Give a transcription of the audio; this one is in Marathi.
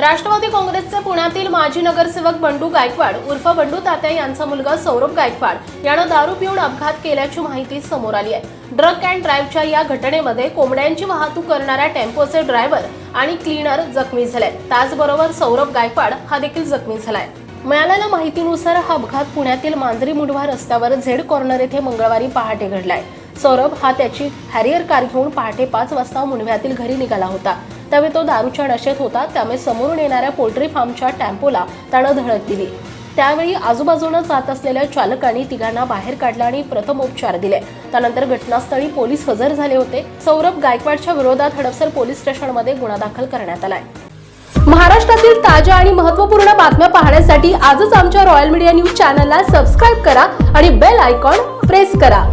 राष्ट्रवादी काँग्रेसचे पुण्यातील माजी नगरसेवक बंडू गायकवाड उर्फ बंडू तात्या यांचा मुलगा सौरभ गायकवाड यानं दारू पिऊन अपघात केल्याची माहिती समोर आली आहे. ड्रग अँड ड्राईव्हच्या या घटनेमध्ये कोंबड्यांची वाहतूक करणाऱ्या टेम्पोचे ड्रायव्हर आणि क्लीनर जखमी झाले त्याचबरोबर सौरभ गायकवाड हा देखील जखमी झालाय. मिळालेल्या माहितीनुसार हा अपघात पुण्यातील मांजरी मुढवा रस्त्यावर झेड कॉर्नर येथे मंगळवारी पहाटे घडलाय. सौरभ हा त्याची हॅरियर कार घेऊन पहाटे पाच वाजता मुंडव्यातील घरी निघाला होता. त्यावेळी तो दारूच्या नशेत होता. त्यामुळे समोरून येणाऱ्या पोल्ट्री फार्मच्या टेम्पोला त्यानं धडक दिली. त्यावेळी आजूबाजूनं जात असलेल्या चालकांनी तिघांना बाहेर काढलं आणि प्रथम उपचार दिले. त्यानंतर घटनास्थळी पोलीस हजर झाले होते. सौरभ गायकवाडच्या विरोधात हडपसर पोलीस स्टेशनमध्ये गुन्हा दाखल करण्यात आलाय. महाराष्ट्रातील ताज्या आणि महत्त्वपूर्ण बातम्या पाहण्यासाठी आजच आमच्या रॉयल मीडिया न्यूज चॅनलला सबस्क्राईब करा आणि बेल आयकॉन प्रेस करा.